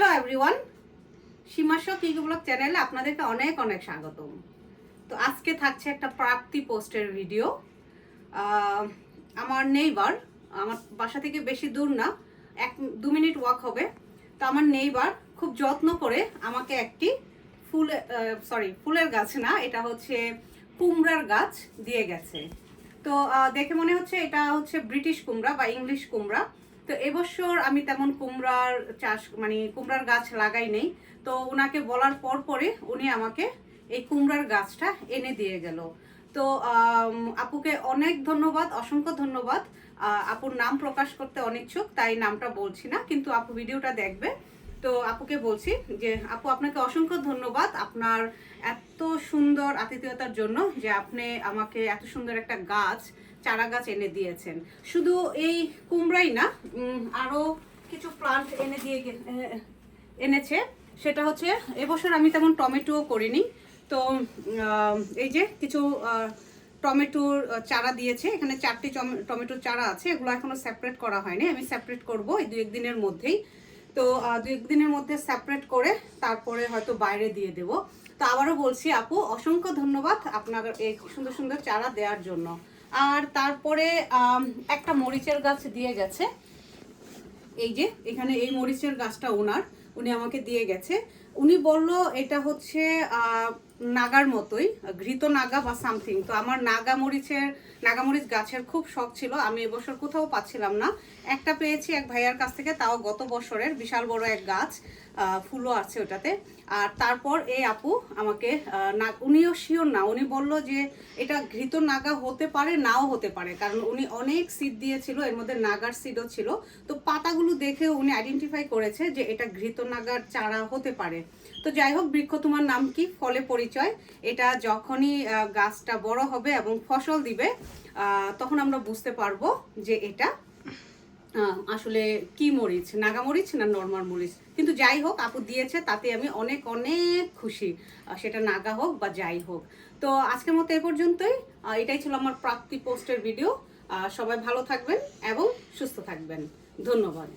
Hello everyone সীমাশো কি blog চ্যানেলে আপনাদেরকে অনেক অনেক স্বাগতম। তো আজকে থাকছে একটা প্রাপ্তি পোস্টের ভিডিও। আমার নেইবার, আমার বাসা থেকে বেশি দূর না, এক দু মিনিট ওয়াক হবে। তো আমার নেইবার খুব যত্ন করে আমাকে একটি ফুল সরি ফুলের গাছ না, এটা হচ্ছে কুমড়ার গাছ দিয়ে গেছে। তো দেখে মনে হচ্ছে এটা হচ্ছে ব্রিটিশ কুমড়া বা ইংলিশ কুমড়া। তো এবছর আমি তেমন কুমড়ার চাষ মানে কুমড়ার গাছ লাগাই নেই। তো ওনাকে বলার পর পরে উনি আমাকে এই কুমড়ার গাছটা এনে দিয়ে গেল। তো আপুকে অনেক ধন্যবাদ, অসংখ্য ধন্যবাদ। আপুর নাম প্রকাশ করতে অনিচ্ছুক, তাই নামটা বলছি না, কিন্তু আপু ভিডিওটা দেখবে। তো আপুকে বলছি যে, আপু আপনাকে অসংখ্য ধন্যবাদ আপনার এত সুন্দর আতিথেয়তার জন্য যে আপনি আমাকে এত সুন্দর একটা গাছ চারা গাছ এনে দিয়েছেন। শুধু এই কুমড়াই না উম, আরও কিছু প্লান্ট এনে দিয়ে এনেছে। সেটা হচ্ছে এবছর আমি তেমন টমেটোও করিনি। তো এই যে কিছু টমেটোর চারা দিয়েছে। এখানে চারটি টমে- টমেটোর চারা আছে। এগুলো এখনও সেপারেট করা হয়নি। আমি সেপারেট করব এই দু একদিনের মধ্যেই। তো দু একদিনের মধ্যে সেপারেট করে তারপরে হয়তো বাইরে দিয়ে দেব। তো আবারও বলছি আপু অসংখ্য ধন্যবাদ আপনার এই সুন্দর সুন্দর চারা দেওয়ার জন্য। আর তারপরে একটা মরিচের গাছ দিয়ে গেছে। এই যে, এখানে এই মরিচের গাছটা ওনার, উনি আমাকে দিয়ে গেছে। উনি বলল, এটা হচ্ছে নাগার মতোই, ঘৃত নাগা বা সামথিং। তো আমার নাগা মরিচের নাগামরিচ গাছের খুব শখ ছিল, আমি এবছর কোথাও পাচ্ছিলাম না। একটা পেয়েছি এক ভাইয়ার কাছ থেকে, তাও গত বছরের, বিশাল বড় এক গাছ। ফুলও আছে ওটাতে। আর তারপর এই আপু আমাকে না, উনিও শিওর না, উনি বলল যে এটা ঘৃত নাগা হতে পারে, নাও হতে পারে। কারণ উনি অনেক সিড দিয়েছিল, এর মধ্যে নাগার সিডও ছিল। তো পাতাগুলো দেখে উনি আইডেন্টিফাই করেছে যে এটা ঘৃত নাগার চারা হতে পারে। তো যাই হোক, বৃক্ষ তোমার নাম কি? ফলে পরিচয়। এটা যখনই গাছটা বড় হবে এবং ফসল দিবে তখন আমরা বুঝতে পারব যে এটা আসলে কি মরিচ? নাগা মরিচ না নর্মাল মরিচ? কিন্তু যাই হোক, আপু দিয়েছে, তাতে আমি অনেক অনেক খুশি। সেটা নাগা হোক বা যাই হোক। তো আজকের মতো এ পর্যন্তই। এটাই ছিল আমার প্রাপ্তি পোস্টের ভিডিও। সবাই ভালো থাকবেন এবং সুস্থ থাকবেন। ধন্যবাদ।